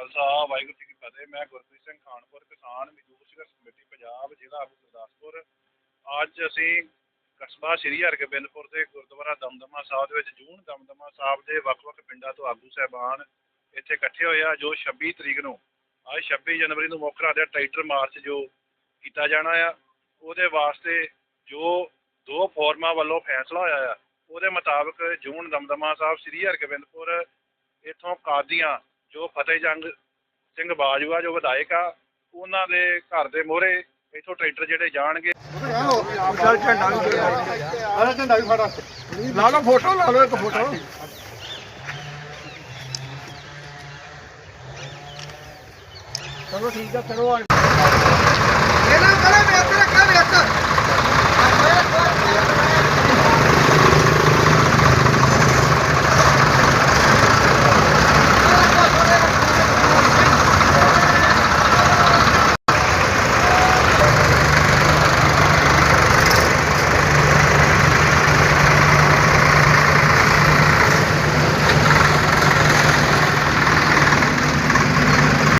ਖਾਲਸਾ, ਵਾਹਿਗੁਰੂ ਜੀ ਕੀ ਫਤਿਹ। ਮੈਂ ਗੁਰਪ੍ਰੀਤ ਸਿੰਘ ਖਾਨਪੁਰ, ਕਿਸਾਨ ਮਜ਼ਦੂਰ ਸੰਘਰਸ਼ ਕਮੇਟੀ, ਪੰਜਾਬ ਜ਼ਿਲ੍ਹਾ ਆਗੂ ਗੁਰਦਾਸਪੁਰ। ਅੱਜ ਅਸੀਂ ਕਸਬਾ ਸ੍ਰੀ ਹਰਗੋਬਿੰਦਪੁਰ ਦੇ ਗੁਰਦੁਆਰਾ ਦਮਦਮਾ ਸਾਹਿਬ ਦੇ ਵਿੱਚ, ਜੂਨ ਦਮਦਮਾ ਸਾਹਿਬ ਦੇ ਵੱਖ-ਵੱਖ ਪਿੰਡਾਂ ਤੋਂ ਆਗੂ ਸਹਿਬਾਨ ਇੱਥੇ ਇਕੱਠੇ ਹੋਏ ਆ, ਜੋ 26 ਤਰੀਕ ਨੂੰ, ਅੱਜ 26 ਜਨਵਰੀ ਨੂੰ ਮੁੱਖ ਰਾਜਾ ਟਰੈਕਟਰ ਮਾਰਚ ਜੋ ਕੀਤਾ ਜਾਣਾ ਆ, ਉਹਦੇ ਵਾਸਤੇ ਜੋ ਦੋ ਫੋਰਮਾਂ ਵੱਲੋਂ ਫੈਸਲਾ ਹੋਇਆ ਆ, ਉਹਦੇ ਮੁਤਾਬਕ ਜੂਨ ਦਮਦਮਾ ਸਾਹਿਬ ਸ੍ਰੀ ਹਰਗੋਬਿੰਦਪੁਰ, ਇੱਥੋਂ ਕਾਦੀਆਂ ਜੋ ਫਤਿਹ ਜੰਗ ਸਿੰਘ ਬਾਜਵਾ, ਜੋ ਵਿਧਾਇਕ ਆ, ਉਹਨਾਂ ਦੇ ਘਰ ਦੇ ਮੋਹਰੇ ਇੱਥੋਂ ਟਰੈਕਟਰ ਜਿਹੜੇ ਜਾਣਗੇ। ਚੱਲ ਝੰਡਾ ਵੀ ਅਰੇ ਝੰਡਾ ਵੀ ਫੜਾ। ਲਾ ਲਓ ਫੋਟੋ, ਲਾ ਲਓ ਇੱਕ ਫੋਟੋ। ਚਲੋ ਠੀਕ ਆ ਕਰੋ ਇਹਨਾਂ ਕਰੇ ਮੇਰੇ ਤੇ